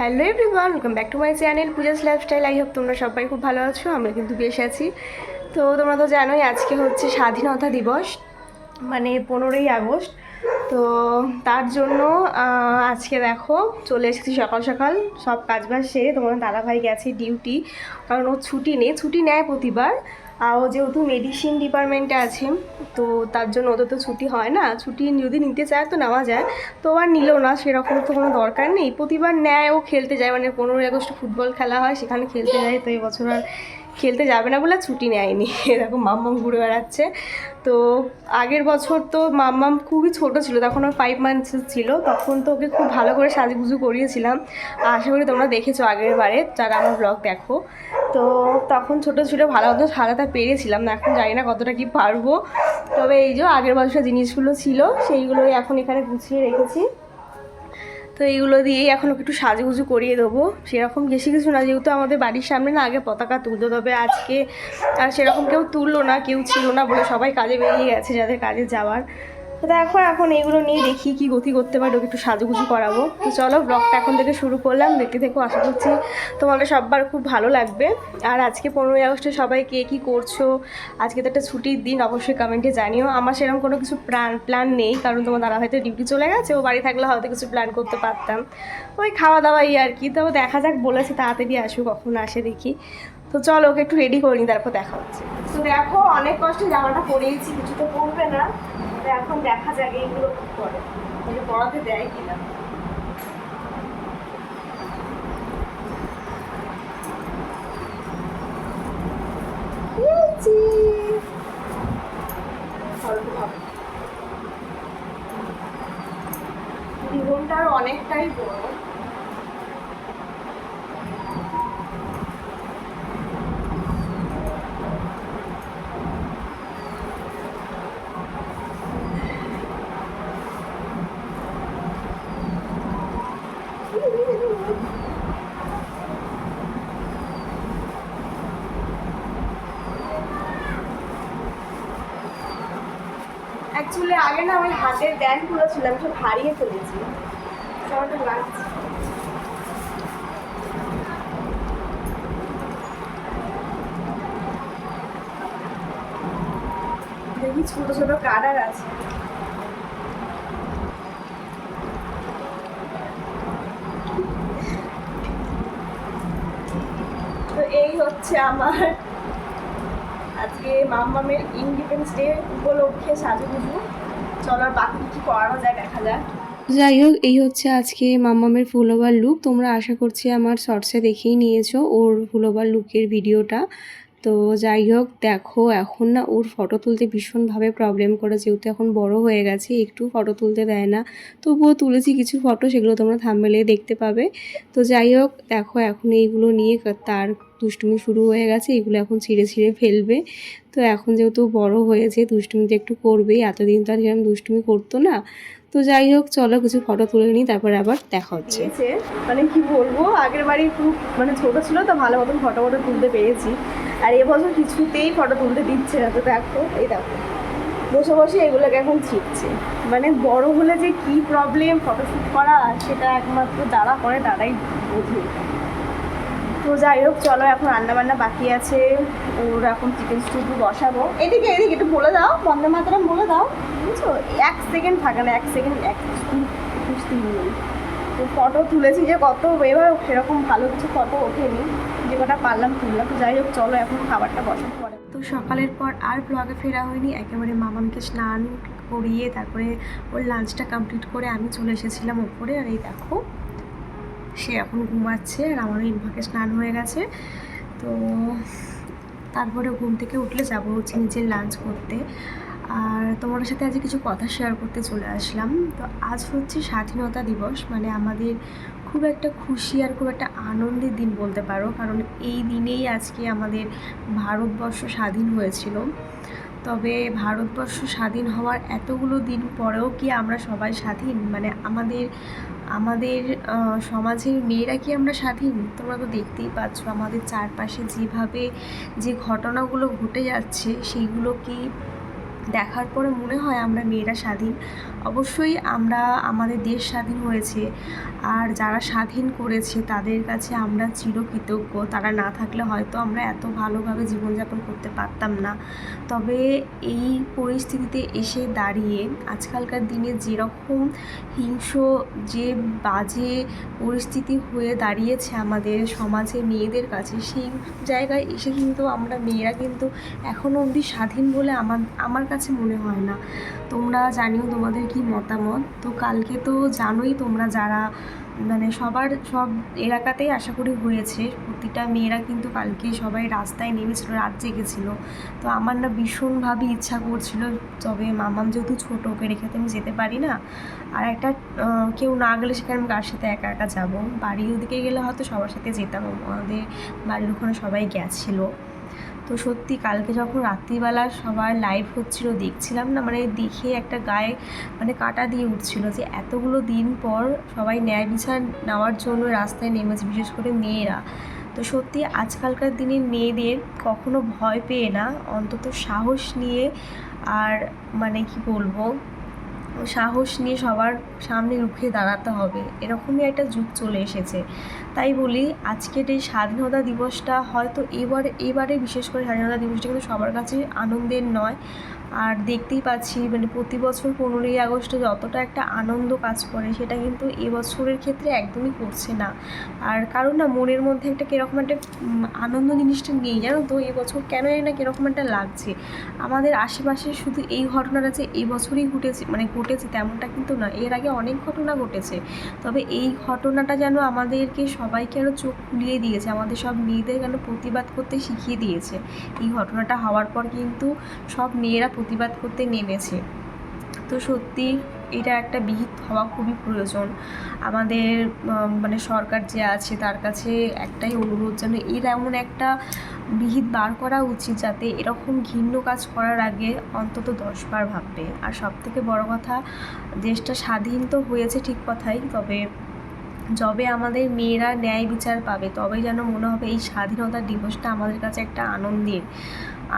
Hello everyone welcome back to my channel Pooja's lifestyle I hope তোমরা সবাই খুব ভালো আছো আমরা কিন্তু বেশ আছি। তো তোমরা তো জানোই, আজকে হচ্ছে স্বাধীনতা দিবস মানে পনেরোই আগস্ট। তো তার জন্য আজকে দেখো, চলে এসেছি সকাল সকাল, সব কাজবাজ সেরে তোমার দাদাভাই গেছে ডিউটি কারণ ওর ছুটি নেই, ছুটি নেয় প্রতিবার। ও যেহেতু মেডিসিন ডিপার্টমেন্টে আছে, তো তার জন্য ওদের তো ছুটি হয় না। ছুটি যদি নিতে চায় তো নেওয়া যায়, তো আর নিল না, সেরকম তো কোনো দরকার নেই। প্রতিবার নেয় ও খেলতে যায় মানে পনেরোই আগস্ট ফুটবল খেলা হয়, সেখানে খেলতে যায়, তো এবছর আর খেলতে যাবে না বলে ছুটি নেয়নি। এরকম মাম্মাম ঘুরে বেড়াচ্ছে। তো আগের বছর তো মাম্মাম খুবই ছোট ছিল, তখন ওর ফাইভ মান্থস ছিল, তখন তো ওকে খুব ভালো করে সাজুগুজু করিয়েছিলাম। আশা করি তোমরা দেখেছ আগের বারে, যারা আমার ব্লগ দেখো। তো তখন ছোট ছিল, ভালো মতো সারাটা পেরেছিলাম না এখন জানি না কতটা কি পারব। তবে এই যে আগের বছর জিনিসগুলো ছিল, সেইগুলোই এখন এখানে গুছিয়ে রেখেছি। তো এইগুলো দিয়েই এখন একটু সাজুগুজু করিয়ে দেবো। সেরকম বেশি কিছু না, যেহেতু আমাদের বাড়ির সামনে না আগে পতাকা তুলতে, তবে আজকে আর সেরকম কেউ তুললো না, কেউ ছিল না বলে সবাই কাজে বেরিয়ে গেছে যাদের কাজে যাওয়ার। দেখো, এখন এইগুলো নিয়ে দেখি কি গতি করতে পারি, ওকে একটু সাজুগুজু করাবো। তো চলো ব্লগটা এখন থেকে শুরু করলাম। দেখতে দেখো আশা করছি তোমাদের সবার খুব ভালো লাগবে। আর আজকে পনেরোই আগস্টে সবাই কে কী করছ, আজকে তো একটা ছুটির দিন, অবশ্যই কমেন্টে জানিও। আমার সেরকম কোনো কিছু প্ল্যান প্ল্যান নেই, কারণ তোমার দাদা হয়তো ডিউটি চলে গেছে, ও বাড়ি থাকলে হয়তো কিছু প্ল্যান করতে পারতাম। ওই খাওয়া দাওয়াই আর কি। তো দেখা যাক, বলেছে তাড়াতাড়ি আসুক, কখন আসে দেখি। তো চলো, ওকে একটু রেডি করে নিই, তারপর দেখা হচ্ছে। তো দেখো, অনেক কষ্টে জামাটা পরিয়েছি, কিছু তো পরবে না। তো এখন দেখা যাক এইগুলো কি করে। ওকে পড়াতে দেয় কিনা। পেয়েছি। জীবনটা আর অনেকটাই বড়। অ্যাকচুয়ালি আগে না ওই হাতের ব্যান্ডগুলো ছিল আমি সব হারিয়ে ফেলেছি। কেমনটা দেখি ছোট ছোট কাটার আছে। তো এই হচ্ছে আমার আজকে মাম্মামের ইন্ডিপেন্ডেন্স ডে উপলক্ষে সাজুগুজু। বাকি করানো যায়, দেখা যায় যাই হোক, এই হচ্ছে আজকে মাম্মামের ফুলোবার লুক। তোমরা আশা করছি আমার শর্টসে দেখেই নিয়েছো, ওর ফুলোবার লুকের ভিডিওটা। তো যাই হোক, দেখো এখন না ওর ফটো তুলতে ভীষণভাবে প্রবলেম করে। যেহেতু এখন বড় হয়ে গেছে, একটু ফটো তুলতে দেয় না। তবুও তুলেছি কিছু ফটো সেগুলো তোমরা থাম্বেলে দেখতে পাবে। তো যাই হোক, দেখো এখন এইগুলো নিয়ে তার দুষ্টুমি শুরু হয়ে গেছে, এগুলো এখন ছিঁড়ে ছিঁড়ে ফেলবে। তো এখন যেহেতু বড় হয়েছে দুষ্টুমি তো একটু করবেই, এতদিন তো আর যেরকম দুষ্টুমি করতো না। তো যাই হোক, চলো কিছু ফটো তুলে নিই, তারপরে আবার দেখা হচ্ছে। মানে কি বলব, আগের বাড়ি খুব মানে ছোট ছিল তো ভালো মতন ফটো ফটো তুলতে পেরেছি। আর এবছর কিছুতেই ফটো তুলতে দিচ্ছে না। তো দেখো, এই দেখো। বসে বসে এগুলোকে এখন শিখছে মানে বড় হলে যে কি প্রবলেম ফটোশ্যুট করা, সেটা একমাত্র যারা করে তারাই বোঝে। তো যাই হোক, চলো এখন রান্না বান্না বাকি আছে। ওর এখন চিকেন স্টু বসাবো। এদিকে এদিকে একটু বলে দাও। বন্দে মাতরম বলে দাও। বুঝছ? এক সেকেন্ড থাকে না, এক সেকেন্ড এক তো ফটো তুলেছি যে কত, এবার সেরকম ভালো কিছু ফটো ওঠেনি। যে কটা পারলাম তুললাম যাই হোক, চলো এখন খাবারটা বসাতে পারে। তো সকালের পর আর ব্লগে ফেরা হয়নি, একেবারে মামামকে স্নান করিয়ে তারপরে ওর লাঞ্চটা কমপ্লিট করে আমি চলে এসেছিলাম ওপরে, আর এই দেখো, সে এখন ঘুমাচ্ছে আর আমারও ইনভাকে স্নান হয়ে গেছে। তো তারপরে ঘুম থেকে উঠলে যাব হচ্ছে নিজের লাঞ্চ করতে। আর তোমাদের সাথে আজকে কিছু কথা শেয়ার করতে চলে আসলাম। তো আজ হচ্ছে স্বাধীনতা দিবস মানে আমাদের খুব একটা খুশি আর খুব একটা আনন্দের দিন বলতে পারো, কারণ এই দিনেই আজকে আমাদের ভারতবর্ষ স্বাধীন হয়েছিল। তবে ভারতবর্ষ স্বাধীন হওয়ার এতগুলো দিন পরেও কি আমরা সবাই স্বাধীন? মানে আমাদের আমাদের সমাজের মেয়েরা কি আমরা স্বাধীন? তোমরা তো দেখতেই পাচ্ছ আমাদের চারপাশে যেভাবে যে ঘটনাগুলো ঘটে যাচ্ছে, সেইগুলো কি দেখার পরে মনে হয় আমরা মেয়েরা স্বাধীন। অবশ্যই আমরা আমাদের দেশ স্বাধীন হয়েছে। আর যারা স্বাধীন করেছে, তাদের কাছে আমরা চিরকৃতজ্ঞ। তারা না থাকলে হয়তো আমরা এত ভালোভাবে জীবনযাপন করতে পারতাম না। তবে এই পরিস্থিতিতে এসে দাঁড়িয়ে আজকালকার দিনে যেরকম হিংস্র যে বাজে পরিস্থিতি হয়ে দাঁড়িয়েছে আমাদের সমাজে মেয়েদের কাছে, সেই জায়গায় এসে কিন্তু আমরা মেয়েরা কিন্তু এখনও অবধি স্বাধীন বলে আমার আমার কাছে মনে হয় না। তোমরা জানিও তোমাদের কি মতামত। তো কালকে তো জানোই তোমরা যারা মানে সবার, সব এলাকাতেই আশা করি হয়েছে। প্রতিটা মেয়েরা কিন্তু কালকে সবাই রাস্তায় নেমেছিল, রাত জেগেছিল। তো আমার না ভীষণভাবে ইচ্ছা করছিল, তবে মামাম যেহেতু ছোটো, ওকে রেখে তো আমি যেতে পারি না। আর একটা কেউ না গেলে সেখানে আমি কার সাথে একা একা যাব? বাড়ির ওদিকে গেলে হয়তো সবার সাথে যেতাম, আমাদের বাড়ির ওখানে সবাই গেছিল। তো সত্যি কালকে যখন রাত্রিবেলা সবার লাইভ হচ্ছিল, দেখছিলাম না মানে দেখে একটা গায়ে মানে কাটা দিয়ে উঠছিল যে এতগুলো দিন পর সবাই ন্যায় বিচার নেওয়ার জন্য রাস্তায় নেমেছে, বিশেষ করে মেয়েরা। তো সত্যি আজকালকার দিনে মেয়েদের কখনো ভয় পেয়ে না, অন্তত সাহস নিয়ে আর মানে কি বলব সাহস নিয়ে সবার সামনে রুখে দাঁড়াতে হবে। এরকমই একটা যুগ চলে এসেছে। তাই বলি, আজকের এই স্বাধীনতা দিবসটা হয়তো এবারে এবারে বিশেষ করে স্বাধীনতা দিবসটা কিন্তু সবার কাছে আনন্দের নয়। আর দেখতেই পাচ্ছি মানে প্রতি বছর পনেরোই আগস্টে যতটা একটা আনন্দ কাজ করে, সেটা কিন্তু এবছরের ক্ষেত্রে একদমই করছে না। আর কারণ না, মনের মধ্যে একটা কীরকম একটা আনন্দ জিনিসটা নেই, জানো তো? এবছর কেন না কীরকম একটা লাগছে। আমাদের আশেপাশে শুধু এই ঘটনাটা যে এই বছরই ঘটেছে মানে ঘটেছে তেমনটা কিন্তু না, এর আগে অনেক ঘটনা ঘটেছে। তবে এই ঘটনাটা যেন আমাদেরকে সবাইকে আরও চোখ খুলিয়ে দিয়েছে, আমাদের সব মেয়েদের যেন প্রতিবাদ করতে শিখিয়ে দিয়েছে। এই ঘটনাটা হওয়ার পর কিন্তু সব মেয়েরা প্রতিবাদ করতে নেমেছে। তো সত্যি এটা একটা বিহিত হওয়া খুবই প্রয়োজন। আমাদের মানে সরকার যে আছে তার কাছে একটাই অনুরোধ যেন এর এমন একটা বিহিত বার করা উচিত যাতে এরকম ঘৃণ্য কাজ করার আগে অন্তত দশবার ভাববে। আর সব থেকে বড় কথা, দেশটা স্বাধীন তো হয়েছে ঠিক কথাই, তবে যবে আমাদের মেয়েরা ন্যায় বিচার পাবে, তবেই যেন মনে হবে এই স্বাধীনতা দিবসটা আমাদের কাছে একটা আনন্দের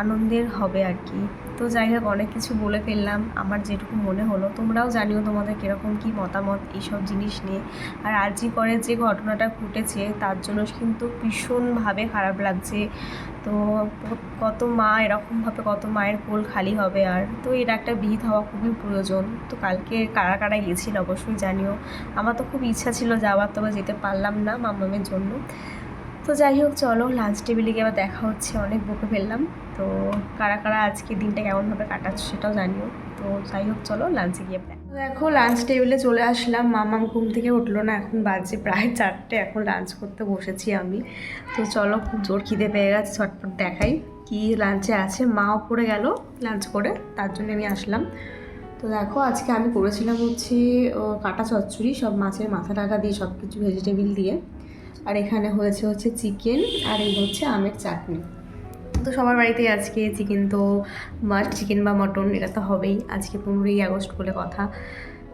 আনন্দের হবে আর কি। তো যাই হোক, অনেক কিছু বলে ফেললাম। আমার যেটুকু মনে হলো, তোমরাও জানিও তোমাদের কীরকম, কী মতামত এইসব জিনিস নিয়ে। আর আরজি করে যে ঘটনাটা ঘটেছে, তার জন্য কিন্তু ভীষণভাবে খারাপ লাগছে। তো কত মা এরকমভাবে কত মায়ের কোল খালি হবে আর। তো এটা একটা বিহিত হওয়া খুবই প্রয়োজন। তো কালকে কারা কারা গিয়েছিল অবশ্যই জানিও। আমার তো খুব ইচ্ছা ছিল যাওয়ার, তবে যেতে পারলাম না মামামের জন্য। তো যাই হোক, চলো লাঞ্চ টেবিলে গিয়ে আবার দেখা হচ্ছে। অনেক বকে ফেললাম। তো কারা কারা আজকে দিনটা কেমনভাবে কাটাচ্ছে সেটাও জানিও। তো যাই হোক, চলো লাঞ্চে গিয়ে দেখা দেখো লাঞ্চ টেবিলে চলে আসলাম। মামাম ঘুম থেকে উঠল না, এখন বাজে প্রায় চারটে। এখন লাঞ্চ করতে বসেছি আমি। তো চলো খুব জোর খিদে পেয়ে গেছে ছটপট দেখাই কি লাঞ্চে আছে। মাও পড়ে গেল লাঞ্চ করে, তার জন্য আমি আসলাম। তো দেখো, আজকে আমি করেছিলাম হচ্ছে কাটা চচ্চড়ি, সব মাছের মাথা টাকা দিয়ে সব কিছু ভেজিটেবিল দিয়ে। আর এখানে হয়েছে হচ্ছে চিকেন আর এই হচ্ছে আমের চাটনি। তো সবার বাড়িতে আজকে চিকেন তো মাস্ট চিকেন বা মটন, এটা তো হবেই। আজকে পনেরোই আগস্ট বলে কথা।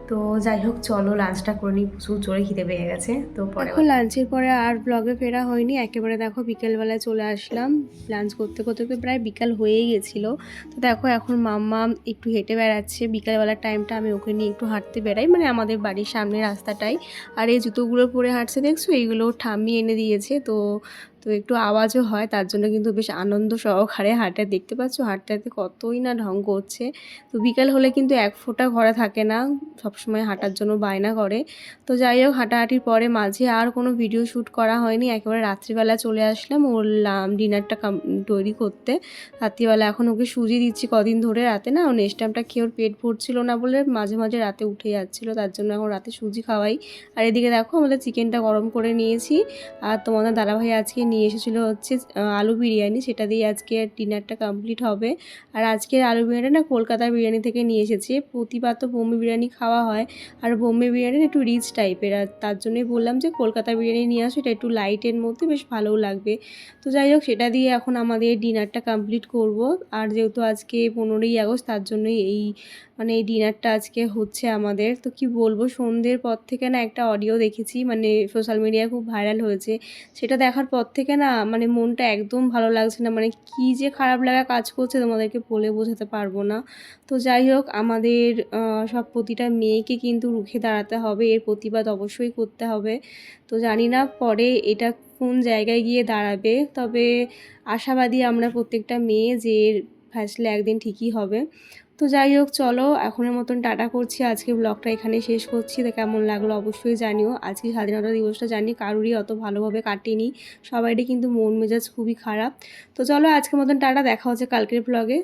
তো যাই হোক, চলো লাঞ্চটা করে নিই। প্রচুর জোরে খিদে পেয়ে গেছে। তো পরে এখন লাঞ্চের পরে আর ব্লগে ফেরা হয়নি। একেবারে দেখো বিকেলবেলায় চলে আসলাম। লাঞ্চ করতে করতে প্রায় বিকাল হয়েই গেছিল। তো দেখো এখন মাম্মা একটু হেঁটে বেড়াচ্ছে। বিকালবেলার টাইমটা আমি ওকে নিয়ে একটু হাঁটতে বেড়াই। মানে আমাদের বাড়ির সামনে রাস্তাটাই। আর এই জুতোগুলো পরে হাঁটছে, দেখছ? এইগুলো ঠাম্মি এনে দিয়েছে। তো তো একটু আওয়াজও হয়, তার জন্য কিন্তু বেশ আনন্দ সহকারে হাঁটে দেখতে পাচ্ছ। হাঁটতে কতই না ঢং করছে। তো বিকাল হলে কিন্তু এক ফোঁটা ঘরে থাকে না, সবসময় হাঁটার জন্য বায়না করে। তো যাই হোক, হাঁটাহাঁটির পরে মাঝে আর কোনো ভিডিও শ্যুট করা হয়নি। একেবারে রাত্রিবেলা চলে আসলাম ওর ডিনারটা তৈরি করতে। রাত্রিবেলা এখন ওকে সুজি দিচ্ছি কদিন ধরে রাতে না ও নেক্সট টাইমটা খেয়ে ওর পেট ভরছিল না বলে মাঝে মাঝে রাতে উঠে যাচ্ছিল, তার জন্য এখন রাতে সুজি খাওয়াই। আর এদিকে দেখো, আমাদের চিকেনটা গরম করে নিয়েছি। আর তোমাদের দাদাভাই আজকে নিয়ে এসেছিল হচ্ছে আলু বিরিয়ানি। সেটা দিয়ে আজকে ডিনারটা কমপ্লিট হবে। আর আজকের আলু বিরিয়ানিটা না কলকাতার বিরিয়ানি থেকে নিয়ে এসেছে। প্রতিবার তো বোম্বে বিরিয়ানি খাওয়া হয়। আর বোম্বে বিরিয়ানি একটু রিচ টাইপের আর তার জন্যই বললাম যে কলকাতা বিরিয়ানি নিয়ে আসো। এটা একটু লাইটের মধ্যে বেশ ভালোও লাগবে। তো যাই হোক, সেটা দিয়ে এখন আমাদের ডিনারটা কমপ্লিট করব। আর যেহেতু আজকে পনেরোই আগস্ট, তার জন্যই এই মানে এই ডিনারটা আজকে হচ্ছে আমাদের। তো কি বলব, সন্ধ্যের পর থেকে না একটা অডিও দেখেছি। মানে সোশ্যাল মিডিয়ায় খুব ভাইরাল হয়েছে। সেটা দেখার পর থেকে থেকে না মানে মনটা একদম ভালো লাগছে না। মানে কী যে খারাপ লাগা কাজ করছে তোমাদেরকে বলে বোঝাতে পারব না। তো যাই হোক, আমাদের সব প্রতিটা মেয়েকে কিন্তু রুখে দাঁড়াতে হবে। এর প্রতিবাদ অবশ্যই করতে হবে। তো জানি না পরে এটা কোন জায়গায় গিয়ে দাঁড়াবে। তবে আশাবাদী আমরা প্রত্যেকটা মেয়ে যে ফ্যাসলে একদিন ঠিকই হবে। তো যাই হোক, চলো, এখনের মতন টাটা করছি। আজকে ব্লগটা এখানে শেষ করছি। তো কেমন লাগল অবশ্যই জানিও। আজকে স্বাধীনতা দিবসটা জানি কারোরই অত ভালোভাবে কাটেনি। সবাইটি কিন্তু মন মেজাজ খুবই খারাপ। তো চলো, আজকের মতন টাটা। দেখা হচ্ছে কালকের ব্লগে